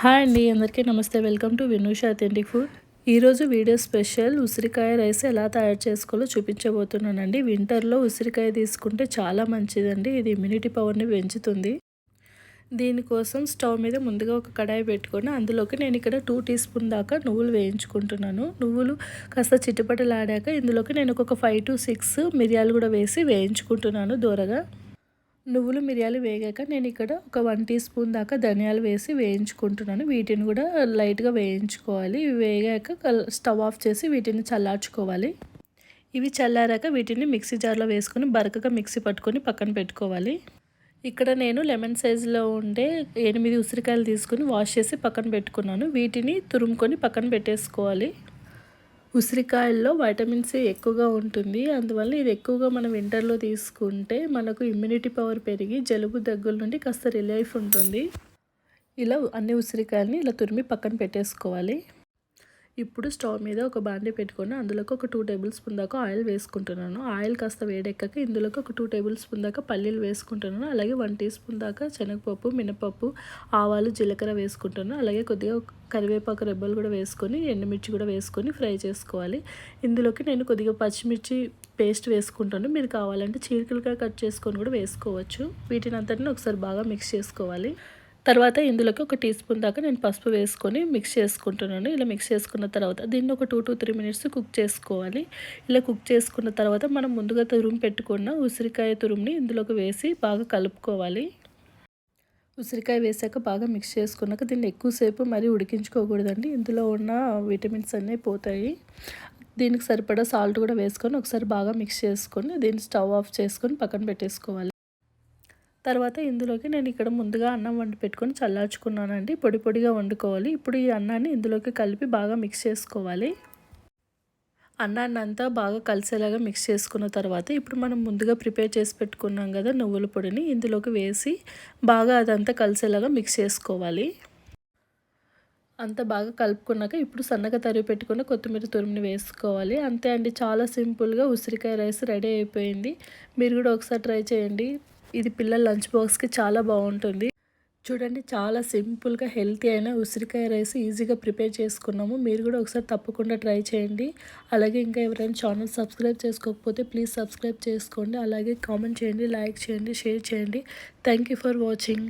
Hi అండి అందరికీ నమస్తే. Welcome to Vinusha authentic food. ఈరోజు వీడియో స్పెషల్. ఉసిరికాయ రైస్ ఎలా తయారు చేసుకోవాలో చూపించబోతున్నానండి. వింటర్లో ఉసిరికాయ తీసుకుంటే చాలా మంచిదండి. ఇది ఇమ్యూనిటీ పవర్ని పెంచుతుంది. దీనికోసం స్టవ్ మీద ముందుగా ఒక కడాయి పెట్టుకొని అందులోకి నేను ఇక్కడ టూ టీ స్పూన్ దాకా నువ్వులు వేయించుకుంటున్నాను. నువ్వులు కాస్త చిట్టుపటలాడాక ఇందులోకి నేను ఒక ఫైవ్ టు సిక్స్ మిరియాలు కూడా వేసి వేయించుకుంటున్నాను దూరగా. నువ్వులు మిరియాలు వేగాక నేను ఇక్కడ ఒక వన్ టీ స్పూన్ దాకా ధనియాలు వేసి వేయించుకుంటున్నాను. వీటిని కూడా లైట్గా వేయించుకోవాలి. ఇవి వేగాక స్టవ్ ఆఫ్ చేసి వీటిని చల్లార్చుకోవాలి. ఇవి చల్లారాక వీటిని మిక్సీ జార్లో వేసుకొని బరకగా మిక్సీ పట్టుకొని పక్కన పెట్టుకోవాలి. ఇక్కడ నేను లెమన్ సైజులో ఉండే ఎనిమిది ఉసిరికాయలు తీసుకొని వాష్ చేసి పక్కన పెట్టుకున్నాను. వీటిని తురుముకొని పక్కన పెట్టేసుకోవాలి. ఉసిరికాయల్లో వైటమిన్ సి ఎక్కువగా ఉంటుంది. అందువల్ల ఇది ఎక్కువగా మనం వింటర్లో తీసుకుంటే మనకు ఇమ్యూనిటీ పవర్ పెరిగి జలుబు దగ్గుల నుండి కాస్త రిలీఫ్ ఉంటుంది. ఇలా అన్ని ఉసిరికాయలని ఇలా తురిమి పక్కన పెట్టేసుకోవాలి. ఇప్పుడు స్టవ్ మీద ఒక బాండీ పెట్టుకొని అందులోకి ఒక టూ టేబుల్ స్పూన్ దాకా ఆయిల్ వేసుకుంటున్నాను. ఆయిల్ కాస్త వేడెక్కాక ఇందులోకి ఒక టూ టేబుల్ స్పూన్ దాకా పల్లీలు వేసుకుంటున్నాను. అలాగే వన్ టీ స్పూన్ దాకా శనగపప్పు మినపప్పు ఆవాలు జీలకర్ర వేసుకుంటాను అలాగే కొద్దిగా కరివేపాకు రెబ్బలు కూడా వేసుకొని ఎండుమిర్చి కూడా వేసుకొని ఫ్రై చేసుకోవాలి. ఇందులోకి నేను కొద్దిగా పచ్చిమిర్చి పేస్ట్ వేసుకుంటాను. మీరు కావాలంటే చీరికలుగా కట్ చేసుకొని కూడా వేసుకోవచ్చు. వీటిని అంతటిని ఒకసారి బాగా మిక్స్ చేసుకోవాలి. తర్వాత ఇందులోకి ఒక టీ స్పూన్ దాకా నేను పసుపు వేసుకొని మిక్స్ చేసుకుంటున్నాను. ఇలా మిక్స్ చేసుకున్న తర్వాత దీన్ని ఒక two to three minutes cook చేసుకోవాలి. ఇలా కుక్ చేసుకున్న తర్వాత మనం ముందుగా తురుము పెట్టుకున్న ఉసిరికాయ తురుముని ఇందులోకి వేసి బాగా కలుపుకోవాలి. ఉసిరికాయ వేసాక బాగా మిక్స్ చేసుకున్నాక దీన్ని ఎక్కువసేపు మరీ ఉడికించుకోకూడదండి. ఇందులో ఉన్న విటమిన్స్ అన్నీ పోతాయి. దీనికి సరిపడా సాల్ట్ కూడా వేసుకొని ఒకసారి బాగా మిక్స్ చేసుకొని దీన్ని స్టవ్ ఆఫ్ చేసుకొని పక్కన పెట్టేసుకోవాలి. తర్వాత ఇందులోకి నేను ఇక్కడ ముందుగా అన్నం వండి పెట్టుకొని చల్లార్చుకున్నానండి. పొడి పొడిగా వండుకోవాలి. ఇప్పుడు ఈ అన్నాన్ని ఇందులోకి కలిపి బాగా మిక్స్ చేసుకోవాలి. అన్నాన్ని అంతా బాగా కలిసేలాగా మిక్స్ చేసుకున్న తర్వాత ఇప్పుడు మనం ముందుగా ప్రిపేర్ చేసి పెట్టుకున్నాం కదా నువ్వుల పొడిని ఇందులోకి వేసి బాగా అదంతా కలిసేలాగా మిక్స్ చేసుకోవాలి. అంత బాగా కలుపుకున్నాక ఇప్పుడు సన్నగా తరిగి పెట్టుకుని కొత్తిమీర తురుముని వేసుకోవాలి. అంతే అండి. చాలా సింపుల్గా ఉసిరికాయ రైస్ రెడీ అయిపోయింది. మీరు కూడా ఒకసారి ట్రై చేయండి. ఇది పిల్లల లంచ్ బాక్స్కి చాలా బాగుంటుంది. చూడండి చాలా సింపుల్గా హెల్తీ అయిన ఉసిరికాయ రైస్ ఈజీగా ప్రిపేర్ చేసుకున్నాము. మీరు కూడా ఒకసారి తప్పకుండా ట్రై చేయండి. అలాగే ఇంకా ఎవరైనా ఛానల్ సబ్స్క్రైబ్ చేసుకోకపోతే ప్లీజ్ సబ్స్క్రైబ్ చేసుకోండి. అలాగే కామెంట్ చేయండి లైక్ చేయండి షేర్ చేయండి. Thank for watching.